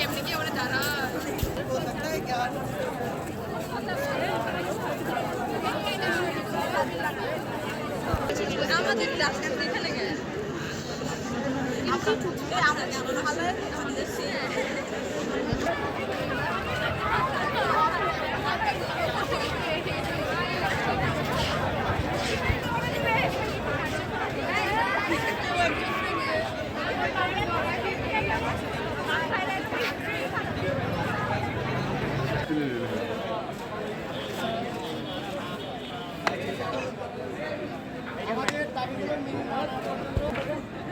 কেমনি কি ওরা দাঁড়া আমাদের রাস্তার এখানে গেছে আমাদের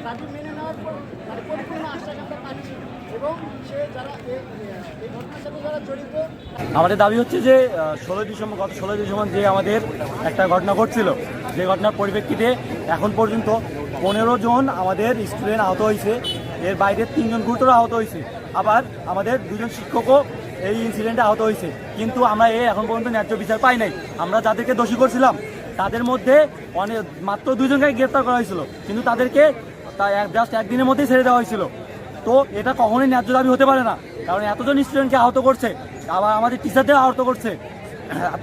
দাবি মেনে নেওয়ার পর আমাদের দাবি হচ্ছে যে ষোলোই ডিসেম্বর, গত ষোলোই ডিসেম্বর যে আমাদের একটা ঘটনা ঘটছিল, যে ঘটনার পরিপ্রেক্ষিতে এখন পর্যন্ত পনেরো জন আমাদের স্টুডেন্ট আহত হয়েছে, এর বাইরে তিনজন গুরুতর আহত হয়েছে, আবার আমাদের দুজন শিক্ষকও এই ইনসিডেন্টে আহত হয়েছে, কিন্তু আমরা এ এখন পর্যন্ত ন্যায্য বিচার পাই নাই। আমরা যাদেরকে দোষী করছিলাম তাদের মধ্যে অনেক মাত্র দুজনকে গ্রেপ্তার করা হয়েছিল। কিন্তু তাদেরকে জাস্ট একদিনের মধ্যেই ছেড়ে দেওয়া হয়েছিল। তো এটা কখনোই ন্যায্য দাবি হতে পারে না। কারণ এতজন স্টুডেন্টকে আহত করছে, আবার আমাদের টিচারদের আহত করছে।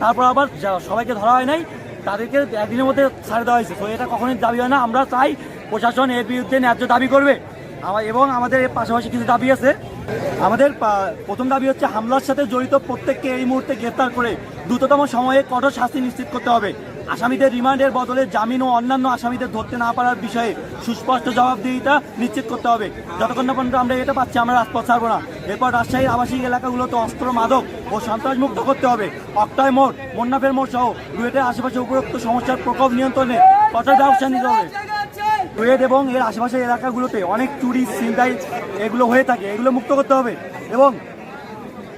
তারপর আবার সবাইকে ধরা হয় নাই, তাদেরকে একদিনের মধ্যে ছাড়ে দেওয়া হয়েছে। তো এটা কখনোই দাবি হয় না। আমরা চাই প্রশাসন এর বিরুদ্ধে ন্যায্য দাবি করবে। এবং আমাদের এর পাশাপাশি কিছু দাবি আছে। আমাদের প্রথম দাবি হচ্ছে, হামলার সাথে জড়িত প্রত্যেককে এই মুহূর্তে গ্রেফতার করে দ্রুততম সময়ে কঠোর শাস্তি নিশ্চিত করতে হবে। আসামিদের রিমান্ডের বদলে জামিন ও অন্যান্য আসামিদের ধরতে না পারার বিষয়ে সুস্পষ্ট জবাবদিহিতা নিশ্চিত করতে হবে। যতক্ষণ না পর্যন্ত আমরা এটা পাচ্ছি, আমরা রাজপথ ছাড়বো না। এরপর রাজশাহীর আবাসিক এলাকাগুলোতে অস্ত্র মাদক ও সন্ত্রাস মুক্ত করতে হবে। অক্টায় মোড়, মন্নাফের মোড় সহ রুয়েটের আশেপাশে উপরোক্ত সমস্যার প্রকোপ নিয়ন্ত্রণে কঠোর ব্যবস্থা নিতে হবে। রুয়েট এবং এর আশেপাশের এলাকাগুলোতে অনেক চুরি, ছিনতাই এগুলো হয়ে থাকে, এগুলো মুক্ত করতে হবে। এবং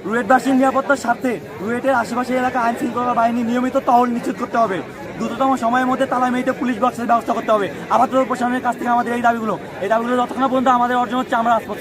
রুয়েটবাসীর নিরাপত্তার স্বার্থে রুয়েটের আশেপাশে এলাকা আইন শৃঙ্খলা বাহিনী নিয়মিত তহল নিশ্চিত করতে হবে। দ্রুততম সময়ের মধ্যে তালা মেয়েতে পুলিশ বক্সের ব্যবস্থা করতে হবে। আপাতত প্রশাসনের কাছ থেকে আমাদের এই দাবিগুলো। এই দাবিগুলো যতক্ষণ পর্যন্ত আমাদের অর্জন হচ্ছে, আমরা আসপাশ